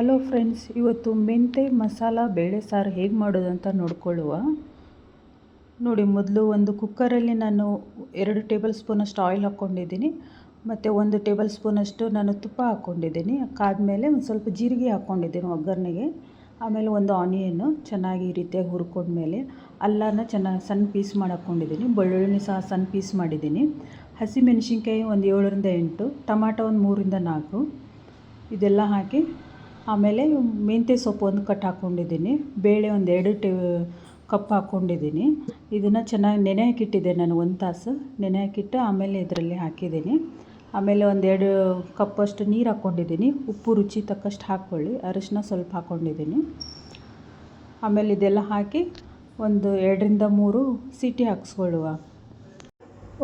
Hello friends ಇವತ್ತು ಮೆಂತೆ ಮಸಾಲ ಬೇಳೆ ಸಾರು ಹೇಗೆ ಮಾಡೋದು ಅಂತ ನೋಡ್ಕೊಳ್ಳುವ. ನೋಡಿ, ಮೊದಲು ಒಂದು ಕುಕ್ಕರಲ್ಲಿ ನಾನು ಎರಡು ಟೇಬಲ್ ಸ್ಪೂನಷ್ಟು ಆಯಿಲ್ ಹಾಕ್ಕೊಂಡಿದ್ದೀನಿ. ಮತ್ತು ಒಂದು ಟೇಬಲ್ ಸ್ಪೂನಷ್ಟು ನಾನು ತುಪ್ಪ ಹಾಕ್ಕೊಂಡಿದ್ದೀನಿ. ಕಾದ್ಮೇಲೆ ಒಂದು ಸ್ವಲ್ಪ ಜೀರಿಗೆ ಹಾಕ್ಕೊಂಡಿದ್ದೀನಿ ಒಗ್ಗರಣೆಗೆ. ಆಮೇಲೆ ಒಂದು ಆನಿಯನ್ನು ಚೆನ್ನಾಗಿ ಈ ರೀತಿಯಾಗಿ ಹುರ್ಕೊಂಡ್ಮೇಲೆ ಅಲ್ಲನ ಚೆನ್ನಾಗಿ ಸಣ್ಣ ಪೀಸ್ ಮಾಡಿಕೊಂಡಿದ್ದೀನಿ ಬೆಳ್ಳುಳ್ಳಿ ಸಹ ಸಣ್ಣ ಪೀಸ್ ಮಾಡಿದ್ದೀನಿ. ಹಸಿಮೆಣಸಿನ್ಕಾಯಿ ಒಂದು ಏಳರಿಂದ ಎಂಟು, ಟಮಾಟೊ ಒಂದು ಮೂರಿಂದ ನಾಲ್ಕು. ಇದೆಲ್ಲ ಹಾಕಿ ಆಮೇಲೆ ಮೆಂತ್ಯ ಸೊಪ್ಪು ಒಂದು ಕಟ್ ಹಾಕ್ಕೊಂಡಿದ್ದೀನಿ. ಬೇಳೆ ಒಂದು ಎರಡು ಟೇ, ಕಪ್ ಹಾಕ್ಕೊಂಡಿದ್ದೀನಿ. ಇದನ್ನು ಚೆನ್ನಾಗಿ ನೆನೆ ಹಾಕಿಟ್ಟಿದ್ದೆ ನಾನು ಒಂದು ತಾಸು. ನೆನೆ ಹಾಕಿಟ್ಟು ಆಮೇಲೆ ಇದರಲ್ಲಿ ಹಾಕಿದ್ದೀನಿ. ಆಮೇಲೆ ಒಂದೆರಡು ಕಪ್ಪಷ್ಟು ನೀರು ಹಾಕ್ಕೊಂಡಿದ್ದೀನಿ. ಉಪ್ಪು ರುಚಿ ತಕ್ಕಷ್ಟು ಹಾಕ್ಕೊಳ್ಳಿ. ಅರಿಶಿನ ಸ್ವಲ್ಪ ಹಾಕ್ಕೊಂಡಿದ್ದೀನಿ. ಆಮೇಲೆ ಇದೆಲ್ಲ ಹಾಕಿ ಒಂದು ಎರಡರಿಂದ ಮೂರು ಸಿಟಿ ಹಾಕ್ಸ್ಕೊಳ್ಳುವ.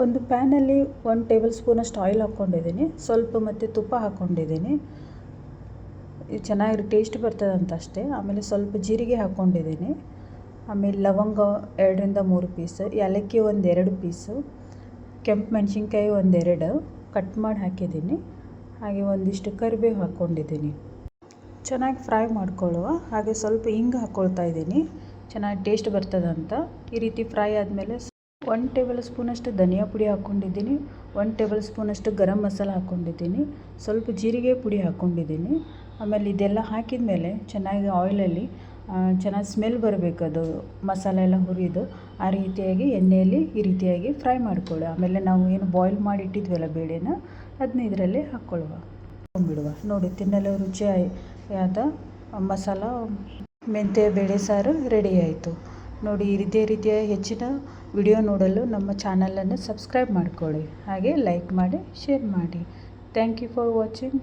ಒಂದು ಪ್ಯಾನಲ್ಲಿ ಒಂದು ಟೇಬಲ್ ಸ್ಪೂನಷ್ಟು ಆಯಿಲ್ ಹಾಕ್ಕೊಂಡಿದ್ದೀನಿ. ಸ್ವಲ್ಪ ಮತ್ತು ತುಪ್ಪ ಹಾಕ್ಕೊಂಡಿದ್ದೀನಿ. ಇದು ಚೆನ್ನಾಗಿ ಟೇಸ್ಟ್ ಬರ್ತದಂತ ಅಷ್ಟೇ ಆಮೇಲೆ ಸ್ವಲ್ಪ ಜೀರಿಗೆ ಹಾಕ್ಕೊಂಡಿದ್ದೀನಿ. ಆಮೇಲೆ ಲವಂಗ ಎರಡರಿಂದ ಮೂರು ಪೀಸು ಏಲಕ್ಕಿ ಒಂದು ಎರಡು ಪೀಸು ಕೆಂಪು ಮೆಣಸಿನ್ಕಾಯಿ ಒಂದೆರಡು ಕಟ್ ಮಾಡಿ ಹಾಕಿದ್ದೀನಿ. ಹಾಗೆ ಒಂದಿಷ್ಟು ಕರಿಬೇವು ಹಾಕ್ಕೊಂಡಿದ್ದೀನಿ. ಚೆನ್ನಾಗಿ ಫ್ರೈ ಮಾಡ್ಕೊಳ್ಳುವ. ಹಾಗೆ ಸ್ವಲ್ಪ ಹಿಂಗೆ ಹಾಕ್ಕೊಳ್ತಾ ಇದ್ದೀನಿ. ಚೆನ್ನಾಗಿ ಟೇಸ್ಟ್ ಬರ್ತದಂತ. ಈ ರೀತಿ ಫ್ರೈ ಆದಮೇಲೆ ಒನ್ ಟೇಬಲ್ ಸ್ಪೂನಷ್ಟು ಧನಿಯಾ ಪುಡಿ ಹಾಕ್ಕೊಂಡಿದ್ದೀನಿ ಒನ್ ಟೇಬಲ್ ಸ್ಪೂನಷ್ಟು ಗರಂ ಮಸಾಲ ಹಾಕ್ಕೊಂಡಿದ್ದೀನಿ ಸ್ವಲ್ಪ ಜೀರಿಗೆ ಪುಡಿ ಹಾಕ್ಕೊಂಡಿದ್ದೀನಿ ಆಮೇಲೆ ಇದೆಲ್ಲ ಹಾಕಿದ ಮೇಲೆ ಚೆನ್ನಾಗಿ ಆಯಿಲಲ್ಲಿ ಚೆನ್ನಾಗಿ ಸ್ಮೆಲ್ ಬರಬೇಕು ಅದು ಮಸಾಲೆ ಎಲ್ಲ ಹುರಿದು. ಆ ರೀತಿಯಾಗಿ ಎಣ್ಣೆಯಲ್ಲಿ ಈ ರೀತಿಯಾಗಿ ಫ್ರೈ ಮಾಡಿಕೊಳ್ಳುವ. ಆಮೇಲೆ ನಾವು ಏನು ಬಾಯ್ಲ್ ಮಾಡಿ ಇಟ್ಟಿದ್ವಲ್ಲ ಬೇಳೆನ ಅದನ್ನ ಇದರಲ್ಲಿ ಹಾಕ್ಕೊಳ್ಳುವ. ಹಾಕ್ಕೊಂಡ್ಬಿಡುವ. ನೋಡಿ, ತಿನ್ನಲು ರುಚಿಯಾದ ಮಸಾಲ, ಮೆಂತ್ಯ, ಬೇಳೆ ಸಾರು ರೆಡಿ ಆಯಿತು. ನೋಡಿ ಇದೇ ರೀತಿಯ ಹೆಚ್ಚಿನ ವಿಡಿಯೋ ನೋಡಲು ನಮ್ಮ ಚಾನಲನ್ನು ಸಬ್ಸ್ಕ್ರೈಬ್ ಮಾಡಿಕೊಳ್ಳಿ. ಹಾಗೆ ಲೈಕ್ ಮಾಡಿ ಶೇರ್ ಮಾಡಿ. Thank you for watching